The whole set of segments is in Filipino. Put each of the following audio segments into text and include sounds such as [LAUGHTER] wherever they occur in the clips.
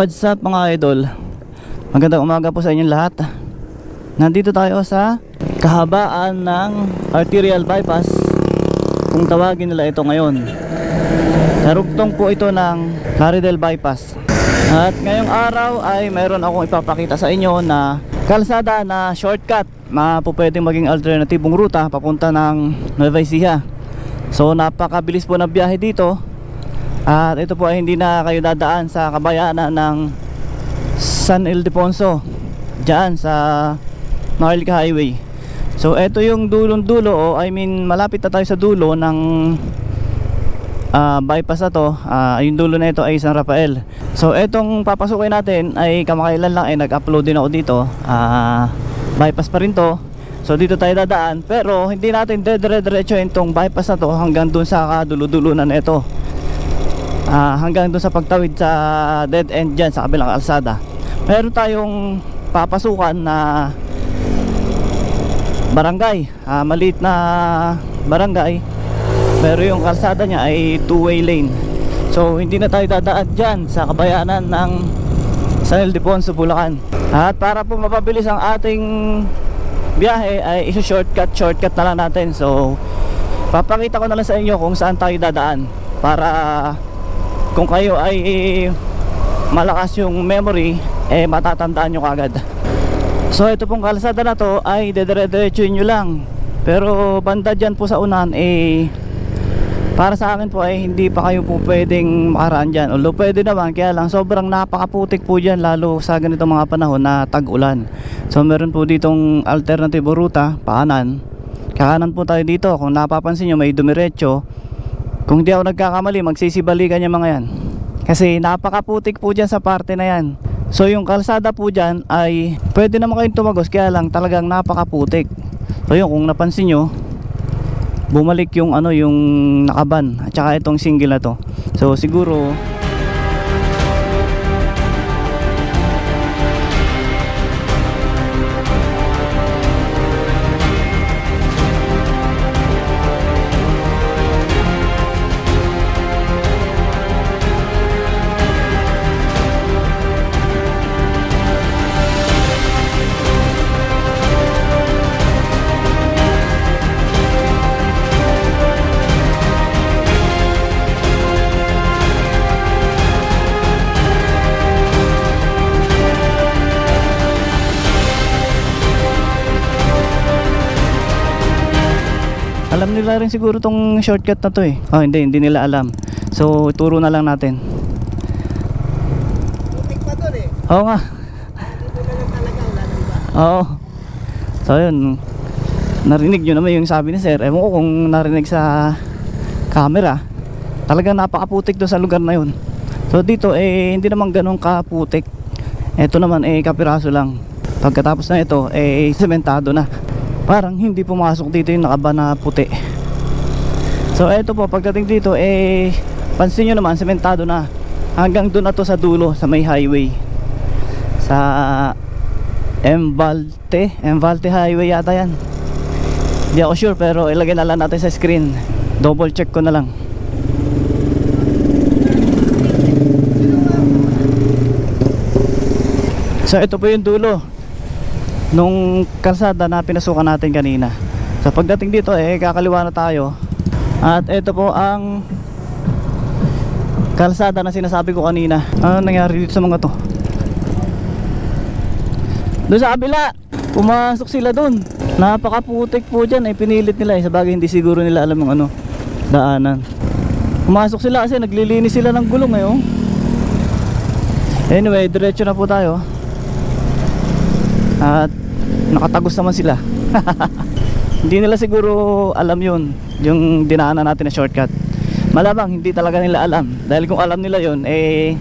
What's up mga idol? Magandang umaga po sa inyong lahat. Nandito tayo sa kahabaan ng arterial bypass kung tawagin nila ito ngayon. Narugtong po ito ng Laridel bypass. At ngayong araw ay mayroon akong ipapakita sa inyo na kalsada na shortcut na pwedeng maging alternatibong ruta papunta ng Nueva Ecija. So napakabilis po ng biyahe dito at ito po ay hindi na kayo dadaan sa kabayanan ng San Ildefonso Diyan sa Maharlika Highway. So ito yung dulong dulo o I mean malapit na tayo sa dulo ng ah, bypass na to. Ah, Yung dulo na ito ay San Rafael. So etong papasukin natin ay kamakailan lang ay nag-upload din ako dito. Ah, Bypass pa rin to. So dito tayo dadaan. Pero hindi natin dedire-diretso itong bypass na to hanggang dun sa kadulo-dulo na ito Ah, hanggang doon sa pagtawid sa dead end dyan sa kabilang kalsada. Meron tayong papasukan na barangay. Ah, maliit na barangay. Pero yung kalsada niya ay two way lane. So hindi na tayo dadaan dyan sa kabayanan ng San Ildefonso, Bulacan. At para po mapabilis ang ating biyahe ay isa shortcut shortcut na lang natin. So papakita ko na lang sa inyo kung saan tayo dadaan para kung kayo ay malakas yung memory eh matatandaan nyo kagad so ito pong kalsada na to ay dedire-diretsuin nyo lang. Pero banda dyan po sa unahan eh para sa akin po ay hindi pa kayo po pwedeng makaraan dyan. Although pwede naman kaya lang sobrang napakaputik po dyan lalo sa ganitong mga panahon na tag-ulan. So meron po ditong alternative ruta paanan. Kakanan po tayo dito. Kung napapansin nyo may dumiretso kung di ako nagkakamali, magsisibalikan yung mga yan. Kasi napakaputik po dyan sa parte na yan. So yung kalsada po dyan ay pwede naman kayong tumagos kaya lang talagang napakaputik. So yun kung napansin nyo, bumalik yung ano yung nakaban at saka itong single na to. So siguro alam nila rin siguro tong shortcut na to eh. Oh, hindi, hindi nila alam. So turo na lang natin. Putik pa doon eh. Oo nga. Dito na lang talaga, wala nang iba. Oo. So yun, narinig nyo naman yung sabi ni sir. Ewan ko kung narinig sa camera. Talagang napakaputik doon sa lugar na yun. So dito eh hindi naman ganun kaputik. Ito naman eh kapiraso lang. Pagkatapos na ito eh sementado na. Parang hindi pumasok dito yung nakaba na puti. So eto po pagdating dito eh pansin nyo naman sementado na. Hanggang doon na to sa dulo sa may highway. Sa Embalte Embalte Highway yata yan Hindi ako sure pero ilagay na lang natin sa screen Double check ko na lang So ito po yung dulo Nung kalsada na pinasukan natin kanina So pagdating dito eh kakaliwa na tayo At ito po ang Kalsada na sinasabi ko kanina Ano nangyari dito sa mga to doon sa kabila, pumasok sila doon. Napakaputik po dyan, ay pinilit nila eh. Sabagay hindi siguro nila alam yung ano, daanan. Pumasok sila kasi naglilinis sila ng gulong ngayon. Anyway, diretso na po tayo. At nakatagos naman sila. [LAUGHS] hindi nila siguro alam yun, yung dinaanan natin na shortcut. Malamang hindi talaga nila alam. Dahil kung alam nila yun, eh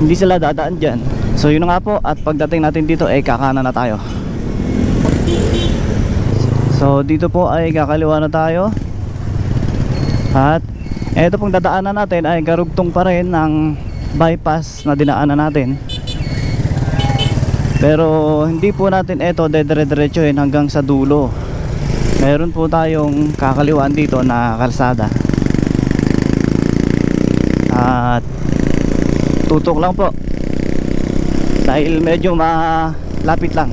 hindi sila dadaan dyan. So yun nga po at pagdating natin dito ay kakanan na tayo. So dito po ay kakaliwa na tayo. At eto pong dadaanan natin ay karugtong pa rin ng bypass na dinaanan natin. Pero hindi po natin ito dedire-diretsuhin hanggang sa dulo. Meron po tayong kakaliwaan dito na kalsada. At tutok lang po dahil medyo malapit lang.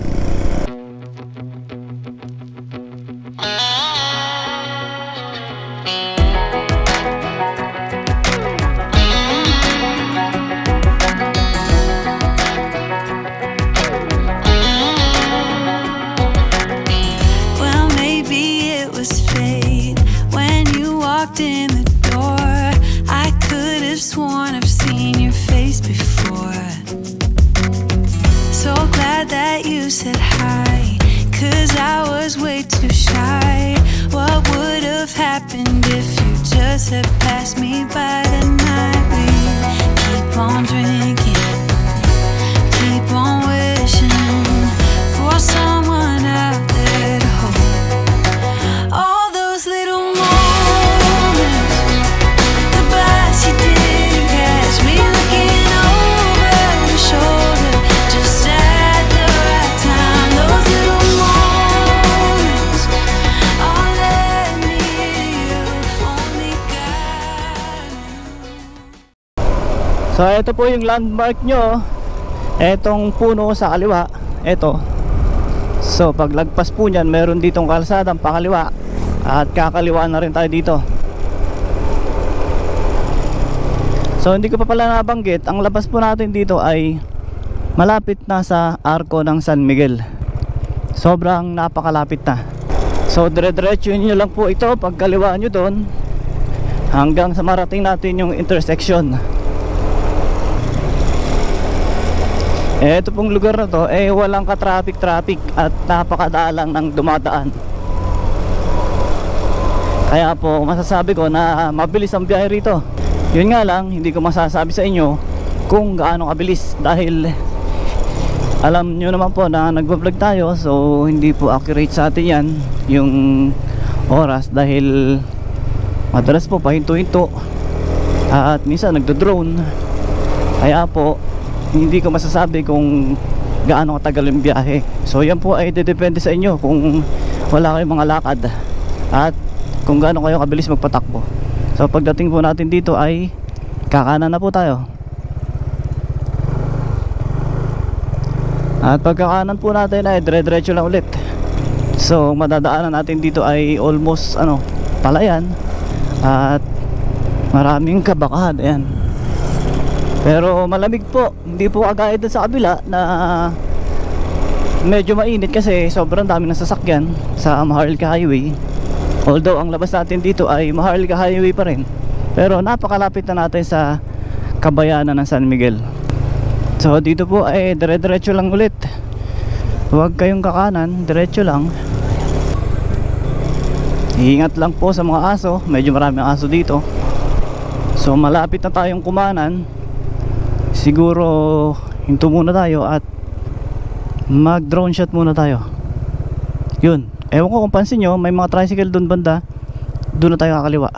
So ito po yung landmark nyo. Etong puno sa kaliwa. Ito. So paglagpas po nyan Meron ditong kalsadang pakaliwa At kakaliwa na rin tayo dito. So hindi ko pa pala nabanggit. Ang labas po natin dito ay Malapit na sa arko ng San Miguel. Sobrang napakalapit na. So dire-diretso nyo lang po ito Pagkaliwa nyo doon Hanggang sa marating natin yung intersection Eh, ito pong lugar na to, eh walang ka-traffic-traffic at napakadalang ng dumadaan. Kaya po masasabi ko na mabilis ang biyahe rito. Yun nga lang, hindi ko masasabi sa inyo kung gaano kabilis dahil alam nyo naman po na nagbablog tayo so hindi po accurate sa atin yan yung oras dahil madalas po pahinto-hinto at minsan nagdo-drone kaya po hindi ko masasabi kung gaano katagal yung biyahe. So yan po ay depende sa inyo kung wala kayong mga lakad at kung gaano kayo kabilis magpatakbo. So pagdating po natin dito ay kakanan na po tayo. At pagkakanan po natin ay dire-diretso lang ulit. So madadaanan natin dito ay almost ano palayan at maraming kabakahan ayan pero malamig po. Hindi po kagaya dun sa kabila na medyo mainit kasi sobrang dami ng sasakyan sa Maharlika Highway. Although ang labas natin dito ay Maharlika Highway pa rin. Pero napakalapit na natin sa kabayanan ng San Miguel. So dito po ay dire-diretso lang ulit. Huwag kayong kakanan, diretso lang. Iingat lang po sa mga aso, medyo maraming aso dito. So malapit na tayong kumanan siguro hinto muna tayo at mag drone shot muna tayo. Yun. Ewan ko kung pansin nyo may mga tricycle doon banda. Doon na tayo kakaliwa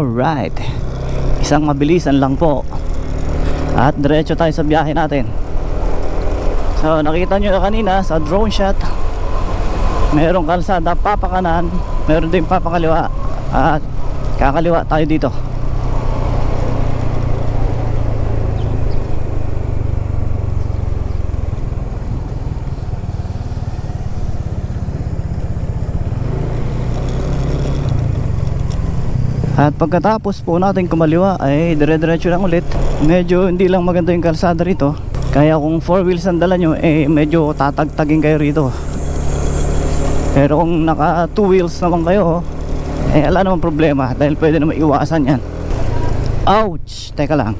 Alright. Isang mabilisan lang po. At diretso tayo sa biyahe natin. So nakita nyo kanina sa drone shot Merong kalsada papakanan Meron din papakaliwa At kakaliwa tayo dito At pagkatapos po natin kumaliwa ay dire-diretso lang ulit. Medyo hindi lang maganda yung kalsada rito. Kaya kung 4 wheels ang dala nyo, eh medyo tatagtagin kayo rito. Pero kung naka 2 wheels naman kayo, eh wala namang problema dahil pwede naman iwasan yan. Ouch! Teka lang.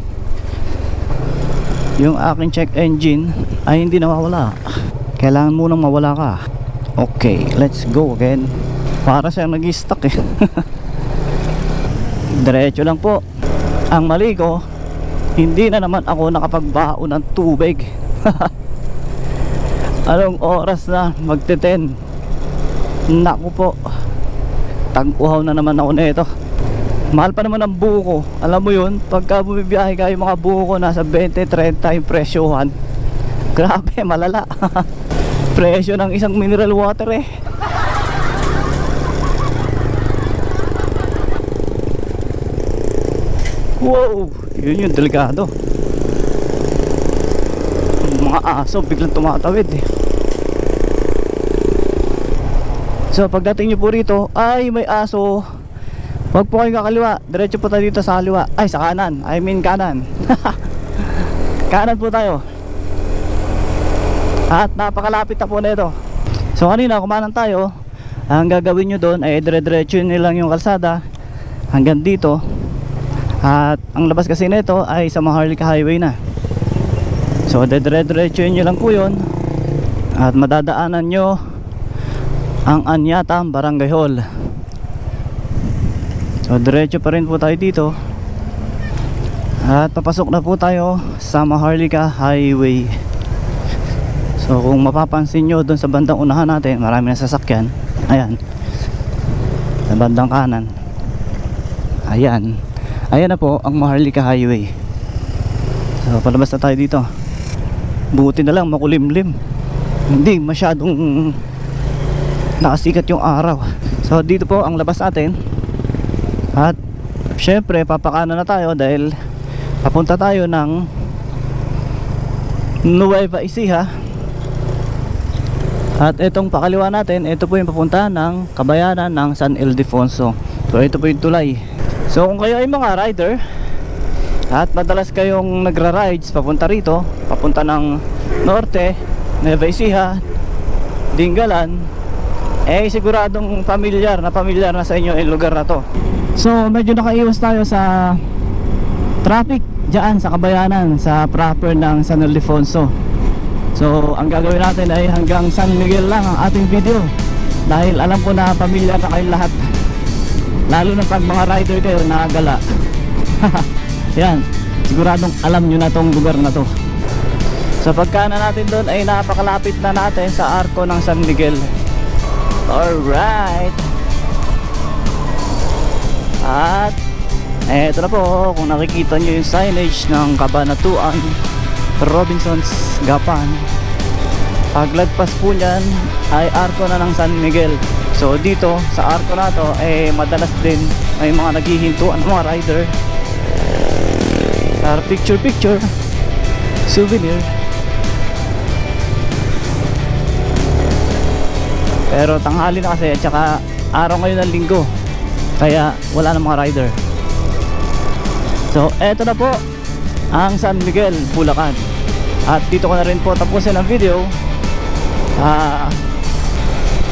Yung aking check engine ay hindi nawawala. Kailangan munang mawala ka. Okay, let's go again. Para siyang nag-stuck eh. [LAUGHS] Diretso lang po. Ang mali ko, hindi na naman ako nakapagbaon ng tubig. [LAUGHS] Anong oras na? Magte-10. Naku po. Tag-uhaw na naman ako nito. Mahal pa naman ang buko. Alam mo yun, pagka bumibiyahe kayo mga buko, nasa 20-30 yung presyohan. [LAUGHS] Grabe, malala. [LAUGHS] Presyo ng isang mineral water eh. Wow! Yun yung delikado. Mga aso biglang tumatawid eh. So pagdating nyo po rito, ay may aso. Huwag po kayong kakaliwa. Diretso po tayo dito sa kaliwa. Ay, sa kanan. I mean kanan. [LAUGHS] kanan po tayo. At napakalapit na po na ito. So kanina kumanan tayo. Ang gagawin nyo doon ay dire-diretso nyo lang yung kalsada hanggang dito. At ang labas kasi nito ay sa Maharlika Highway na. So dire-diretso nyo lang po yun. At madadaanan nyo ang Anyata Barangay Hall. So diretso pa rin po tayo dito. At papasok na po tayo sa Maharlika Highway. So kung mapapansin nyo doon sa bandang unahan natin, marami na sasakyan. Ayan. Sa bandang kanan. Ayan. Ayan na po ang Maharlika Highway. So palabas na tayo dito. Buti na lang makulimlim. Hindi masyadong nakasikat yung araw. So dito po ang labas natin. At syempre papakanan na tayo dahil papunta tayo ng Nueva Ecija. At itong pakaliwa natin, ito po yung papunta ng kabayanan ng San Ildefonso. So ito po yung tulay. So kung kayo ay mga rider at madalas kayong nagra-rides papunta rito, papunta ng Norte, Nueva Ecija, Dingalan, eh siguradong pamilyar na pamilyar na sa inyo yung lugar na to. So medyo nakaiwas tayo sa traffic dyan sa kabayanan sa proper ng San Ildefonso. So ang gagawin natin ay hanggang San Miguel lang ang ating video dahil alam ko na pamilyar na kayong lahat lalo na pag mga rider kayo nakagala. [LAUGHS] Yan siguradong alam nyo na tong lugar na to. Sa pagkana natin doon ay napakalapit na natin sa arko ng San Miguel. Alright. At eto na po kung nakikita nyo yung signage ng Kabanatuan Robinsons Gapan. Paglagpas po nyan ay arko na ng San Miguel so dito sa arko na to eh madalas din may mga naghihintuan mga rider. Para picture picture. Souvenir. Pero tanghali na kasi at saka araw ngayon ng linggo. Kaya wala na mga rider. So eto na po ang San Miguel, Bulacan. At dito ko na rin po tapusin ang video. Ah,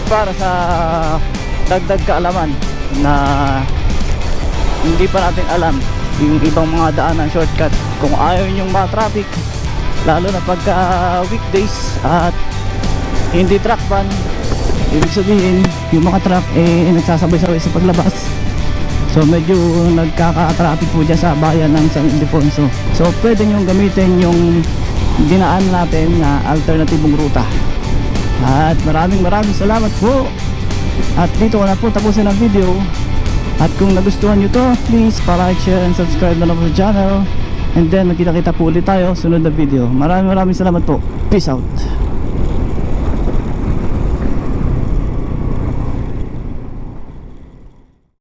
para sa dagdag kaalaman na hindi pa natin alam yung ibang mga daanan shortcut. Kung ayaw yung mga traffic lalo na pagka weekdays at hindi truck ban ibig sabihin yung mga truck eh nagsasabay-sabay sa paglabas. So medyo nagkaka-traffic po dyan sa bayan ng San Ildefonso. So pwede nyo gamitin yung dinaan natin na alternatibong ruta at maraming maraming salamat po at dito ko na po tapusin ang video At kung nagustuhan nyo to, please pa-like, share, and subscribe na lang po sa channel. And then, magkita-kita po ulit tayo sunod na video. Maraming maraming salamat po. Peace out.